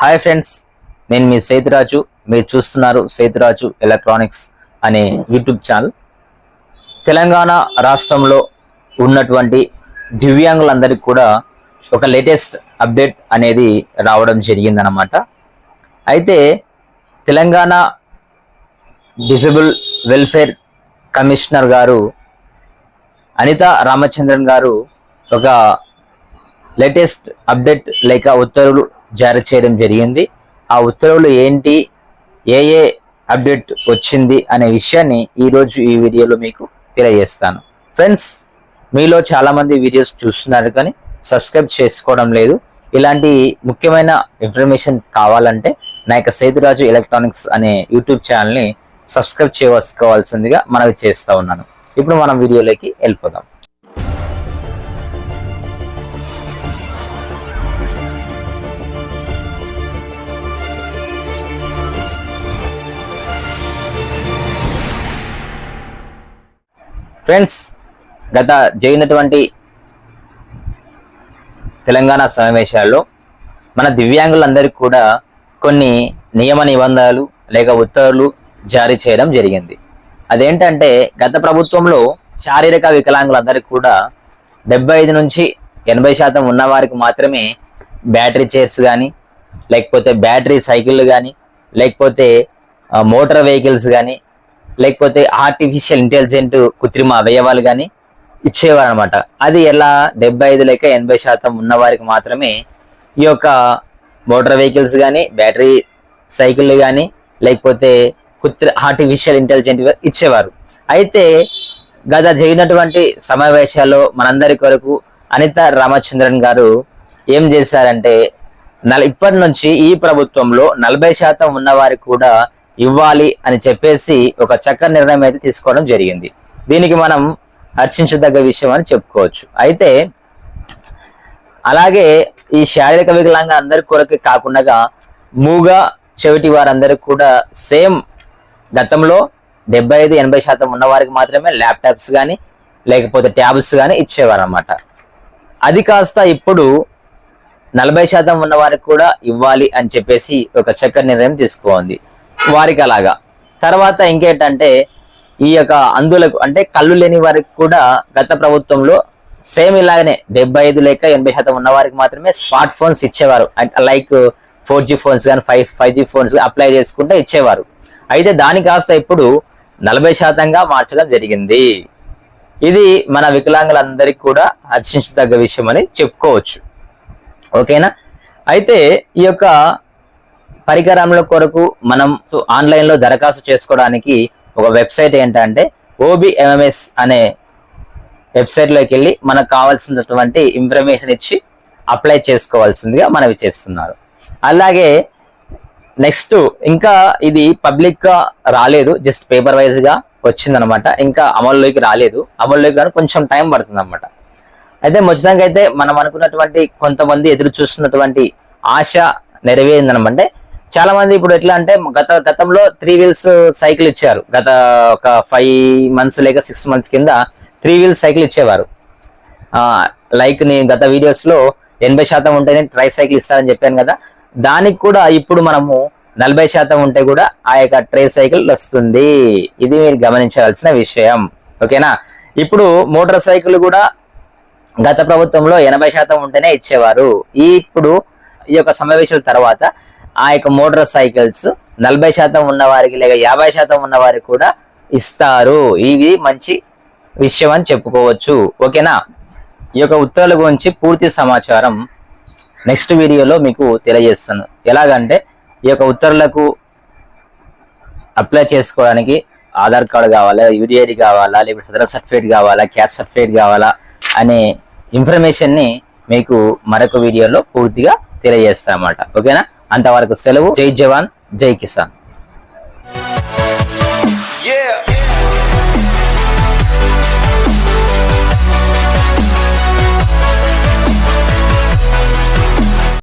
Hi friends నేను మీ సేతురాజు. మీరు చూస్తున్నారు సేతురాజు ఎలక్ట్రానిక్స్ అనే యూట్యూబ్ ఛానల్. తెలంగాణ రాష్ట్రంలో ఉన్నటువంటి దివ్యాంగులందరికీ కూడా ఒక లేటెస్ట్ అప్డేట్ అనేది రావడం జరిగిందనమాట అయితే తెలంగాణ డిజబుల్ వెల్ఫేర్ కమిషనర్ గారు అనిత రామచంద్రన్ గారు ఒక లేటెస్ట్ అప్డేట్ లేక ఉత్తర్వులు జారీ చేయడం జరిగింది. ఆ ఉత్తర్వులు ఏంటి ఏ ఏ అప్డేట్ వచ్చింది అనే విషయాన్ని ఈరోజు ఈ వీడియోలో మీకు తెలియజేస్తాను. ఫ్రెండ్స్ మీలో చాలామంది వీడియోస్ చూస్తున్నారు కానీ సబ్స్క్రైబ్ చేసుకోవడం లేదు. ఇలాంటి ముఖ్యమైన ఇన్ఫర్మేషన్ కావాలంటే నా యొక్క సేతురాజు ఎలక్ట్రానిక్స్ అనే యూట్యూబ్ ఛానల్ని సబ్స్క్రైబ్ చేసుకోవాల్సిందిగా మనవి చేస్తూ ఉన్నాను. ఇప్పుడు మనం వీడియోలోకి వెళ్ళిపోదాం. ఫ్రెండ్స్ గత జరిగినటువంటి తెలంగాణ సమావేశాల్లో మన దివ్యాంగులందరికీ కూడా కొన్ని నియమ నిబంధనలు లేక ఉత్తర్వులు జారీ చేయడం జరిగింది. అదేంటంటే గత ప్రభుత్వంలో శారీరక వికలాంగులందరికీ కూడా డెబ్బై ఐదు నుంచి ఎనభై శాతం ఉన్నవారికి మాత్రమే బ్యాటరీ చైర్స్ కానీ లేకపోతే బ్యాటరీ సైకిళ్ళు కానీ లేకపోతే మోటార్ వెహికల్స్ కానీ లేకపోతే ఆర్టిఫిషియల్ ఇంటెలిజెంట్ కృత్రిమ అవయవాలు కానీ ఇచ్చేవారు అనమాట అది ఎలా డెబ్బై ఐదు లేక ఎనభై శాతం ఉన్న వారికి మాత్రమే ఈ యొక్క మోటార్ వెహికల్స్ కానీ బ్యాటరీ సైకిళ్ళు కానీ లేకపోతే కృత్రి ఆర్టిఫిషియల్ ఇంటెలిజెంట్ ఇచ్చేవారు. అయితే గత జరిగినటువంటి సమావేశాల్లో మనందరి కొరకు అనిత రామచంద్రన్ గారు ఏం చేశారంటే నల ఇప్పటి నుంచి ఈ ప్రభుత్వంలో నలభై శాతం ఉన్నవారికి కూడా ఇవ్వాలి అని చెప్పేసి ఒక చక్కని నిర్ణయం అయితే తీసుకోవడం జరిగింది. దీనికి మనం హర్షించదగ్గ విషయం అని చెప్పుకోవచ్చు. అయితే అలాగే ఈ శారీరక వికలాంగ అందరి కొరకు కాకుండా మూగ చెవిటి వారందరికి కూడా సేమ్ గతంలో డెబ్బై ఐదు ఎనభై శాతం ఉన్నవారికి మాత్రమే ల్యాప్టాప్స్ కానీ లేకపోతే ట్యాబ్స్ కానీ ఇచ్చేవారు అనమాట అది కాస్త ఇప్పుడు నలభై శాతం ఉన్న వారికి కూడా ఇవ్వాలి అని చెప్పేసి ఒక చక్కని నిర్ణయం తీసుకోండి వారికి అలాగా తర్వాత ఇంకేంటంటే ఈ యొక్క అందులకు అంటే కళ్ళు లేని వారికి కూడా గత ప్రభుత్వంలో సేమ్ ఇలాగనే డెబ్బై ఐదు లేక ఎనభై శాతం ఉన్న వారికి మాత్రమే స్మార్ట్ ఫోన్స్ ఇచ్చేవారు. లైక్ ఫోర్ జీ ఫోన్స్ కానీ five five G phones apply చేసుకుంటే ఇచ్చేవారు. అయితే దాని కాస్త ఇప్పుడు నలభై శాతంగా మార్చడం జరిగింది. ఇది మన వికలాంగులందరికీ కూడా హర్షించదగ్గ విషయం అని చెప్పుకోవచ్చు. ఓకేనా? అయితే ఈ యొక్క పరికరముల కొరకు మనం ఆన్లైన్లో దరఖాస్తు చేసుకోవడానికి ఒక వెబ్సైట్ ఏంటంటే ఓబిఎంఎస్ అనే వెబ్సైట్లోకి వెళ్ళి మనకు కావాల్సినటువంటి ఇన్ఫర్మేషన్ ఇచ్చి అప్లై చేసుకోవాల్సిందిగా మనవి చేస్తున్నారు. అలాగే నెక్స్ట్ ఇంకా ఇది పబ్లిక్గా రాలేదు జస్ట్ పేపర్ వైజ్గా వచ్చిందనమాట. ఇంకా అమల్లోకి రాలేదు. అమల్లోకి కానీ కొంచెం టైం పడుతుంది అనమాట అయితే మొత్తంగా అయితే మనం అనుకున్నటువంటి కొంతమంది ఎదురు చూస్తున్నటువంటి ఆశ నెరవేరిందనమంటే. చాలా మంది ఇప్పుడు ఎట్లా అంటే గత గతంలో త్రీ వీల్స్ సైకిల్ ఇచ్చారు గత ఒక ఫైవ్ మంత్స్ లేక సిక్స్ మంత్స్ కింద త్రీ వీల్స్ సైకిల్ ఇచ్చేవారు. లైక్ నేను గత వీడియోస్లో ఎనభై శాతం ఉంటేనే ట్రై సైకిల్ ఇస్తారని చెప్పాను కదా. దానికి కూడా ఇప్పుడు మనము నలభై శాతం ఉంటే కూడా ఆ యొక్క ట్రై సైకిల్ వస్తుంది. ఇది మీరు గమనించవలసిన విషయం. ఓకేనా? ఇప్పుడు మోటార్ సైకిల్ కూడా గత ప్రభుత్వంలో ఎనభై శాతం ఉంటేనే ఇచ్చేవారు. ఇప్పుడు ఈ యొక్క సమావేశాల తర్వాత ఆ యొక్క మోటార్ సైకిల్స్ నలభై శాతం ఉన్న వారికి లేక యాభై శాతం ఉన్న వారికి కూడా ఇస్తారు. ఇది మంచి విషయం అని చెప్పుకోవచ్చు. ఓకేనా? ఈ యొక్క ఉత్తర్వుల గురించి పూర్తి సమాచారం నెక్స్ట్ వీడియోలో మీకు తెలియజేస్తాను. ఎలాగంటే ఈ యొక్క ఉత్తర్వులకు అప్లై చేసుకోవడానికి ఆధార్ కార్డు కావాలా యూడిఐడి కావాలా లేకపోతే సదర సర్టిఫికేట్ కావాలా క్యాస్ట్ సర్టిఫికేట్ కావాలా అనే ఇన్ఫర్మేషన్ని మీకు మరొక వీడియోలో పూర్తిగా తెలియజేస్తామన్నమాట. ఓకేనా? అంతవరకు సెలవు. జై జవాన్ జై కిసాన్.